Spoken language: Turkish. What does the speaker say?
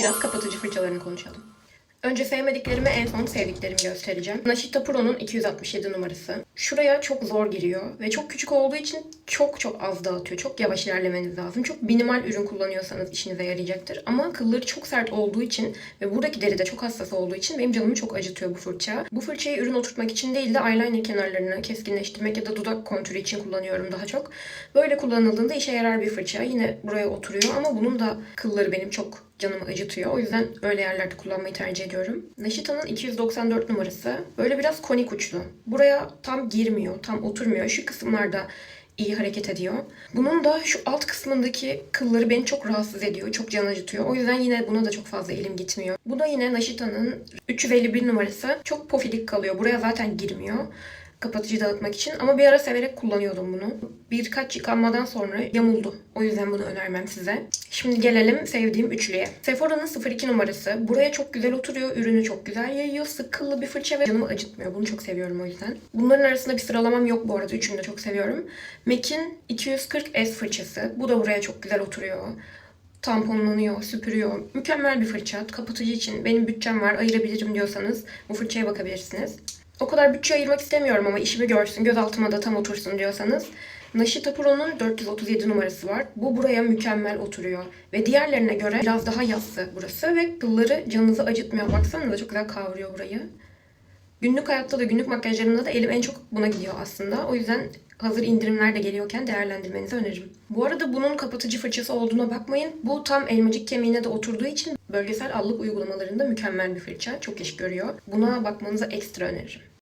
biraz kapatıcı fırçalarını konuşalım. Önce sevmediklerimi en son sevdiklerimi göstereceğim. Nashita Pro'nun 267 numarası. Şuraya çok zor giriyor ve çok küçük olduğu için çok çok az dağıtıyor. Çok yavaş ilerlemeniz lazım. Çok minimal ürün kullanıyorsanız işinize yarayacaktır. Ama kılları çok sert olduğu için ve buradaki deri de çok hassas olduğu için benim canımı çok acıtıyor bu fırça. Bu fırçayı ürün oturtmak için değil de eyeliner kenarlarını keskinleştirmek ya da dudak kontürü için kullanıyorum daha çok. Böyle kullanıldığında işe yarar bir fırça. Yine buraya oturuyor ama bunun da kılları benim çok canımı acıtıyor. O yüzden öyle yerlerde kullanmayı tercih ediyorum. Nashita'nın 294 numarası. Böyle biraz konik uçlu. Buraya tam girmiyor, tam oturmuyor. Şu kısımlarda iyi hareket ediyor. Bunun da şu alt kısmındaki kılları beni çok rahatsız ediyor. Çok can acıtıyor. O yüzden yine buna da çok fazla elim gitmiyor. Bu da yine Nashita'nın 351 numarası. Çok pofidik kalıyor. Buraya zaten girmiyor kapatıcı dağıtmak için ama bir ara severek kullanıyordum bunu. Birkaç yıkanmadan sonra yamuldu. O yüzden bunu önermem size. Şimdi gelelim sevdiğim üçlüye. Sephora'nın 02 numarası. Buraya çok güzel oturuyor. Ürünü çok güzel yayıyor. Sık kıllı bir fırça ve canımı acıtmıyor. Bunu çok seviyorum o yüzden. Bunların arasında bir sıralamam yok bu arada. Üçünü de çok seviyorum. MAC'in 240S fırçası. Bu da buraya çok güzel oturuyor tamponlanıyor, süpürüyor. Mükemmel bir fırça. Kapatıcı için benim bütçem var, ayırabilirim diyorsanız bu fırçaya bakabilirsiniz. O kadar bütçe ayırmak istemiyorum ama işimi görsün, göz altıma da tam otursun diyorsanız Nashita Pro'nun 437 numarası var. Bu buraya mükemmel oturuyor. Ve diğerlerine göre biraz daha yassı burası ve kılları canınızı acıtmıyor. Baksanıza çok güzel kavruyor burayı. Günlük hayatta da günlük makyajlarımda da elim en çok buna gidiyor aslında. O yüzden hazır indirimler de geliyorken değerlendirmenizi öneririm. Bu arada bunun kapatıcı fırçası olduğuna bakmayın. Bu tam elmacık kemiğine de oturduğu için bölgesel allık uygulamalarında mükemmel bir fırça. Çok iş görüyor. Buna bakmanızı ekstra öneririm.